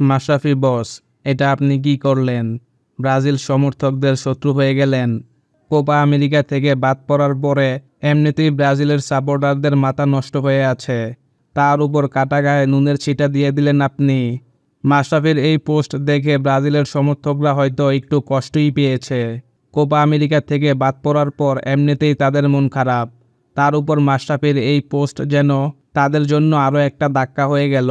মাশরাফি বস, এটা আপনি কি করলেন? ব্রাজিল সমর্থকদের শত্রু হয়ে গেলেন। কোপা আমেরিকা থেকে বাদ পড়ার পরে এমনিতেই ব্রাজিলের সাপোর্টারদের মাথা নষ্ট হয়ে আছে। তার উপর কাটা গায়ে নুনের ছিটা দিয়ে দিলেন আপনি। মাশরাফির এই পোস্ট দেখে ব্রাজিলের সমর্থকরা হয়তো একটু কষ্টই পেয়েছে। কোপা আমেরিকা থেকে বাদ পড়ার পর এমনিতেই তাদের মন খারাপ। তার উপর মাশরাফির এই পোস্ট যেন তাদের জন্য আরও একটা ধাক্কা হয়ে গেল।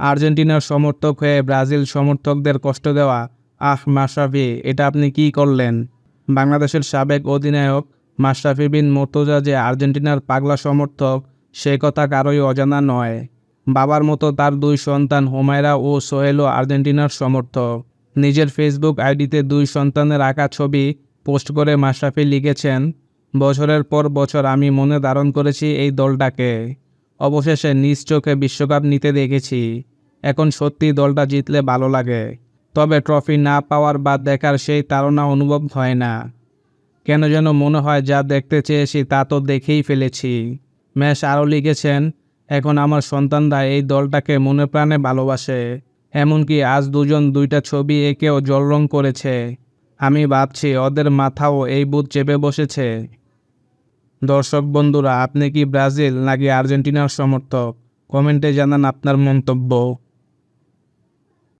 আর্জেন্টিনার সমর্থক হয়ে ব্রাজিল সমর্থকদের কষ্ট দেওয়া। আহ, মাশরাফি, এটা আপনি কি করলেন? বাংলাদেশের সাবেক অধিনায়ক মাশরাফি বিন মোর্তজা যে আর্জেন্টিনার পাগলা সমর্থক, সে কথা কারোই অজানা নয়। বাবার মতো তার দুই সন্তান হোমায়রা ও সোহেলও আর্জেন্টিনার সমর্থক। নিজের ফেসবুক আইডিতে দুই সন্তানের আঁকা ছবি পোস্ট করে মাশরাফি লিখেছেন, বছরের পর বছর আমি মনে ধারণ করেছি এই দলটাকে। অবশেষে নিজ চোখে বিশ্বকাপ নিতে দেখেছি। এখন সত্যি দলটা জিতলে ভালো লাগে। তবে ট্রফি না পাওয়ার বা দেখার সেই তাড়না অনুভব হয় না। কেন যেন মনে হয় যা দেখতে চেয়েছি তা তো দেখেই ফেলেছি। ম্যাশ আরও লিখেছেন, এখন আমার সন্তানরা এই দলটাকে মনে প্রাণে ভালোবাসে। এমনকি আজ দুজন দুইটা ছবি এঁকেও জলরং করেছে। আমি ভাবছি ওদের মাথাও এই বুথ চেপে বসেছে। দর্শক বন্ধুরা, আপনি কি ব্রাজিল নাকি আর্জেন্টিনার সমর্থক? কমেন্টে জানান আপনার মন্তব্য।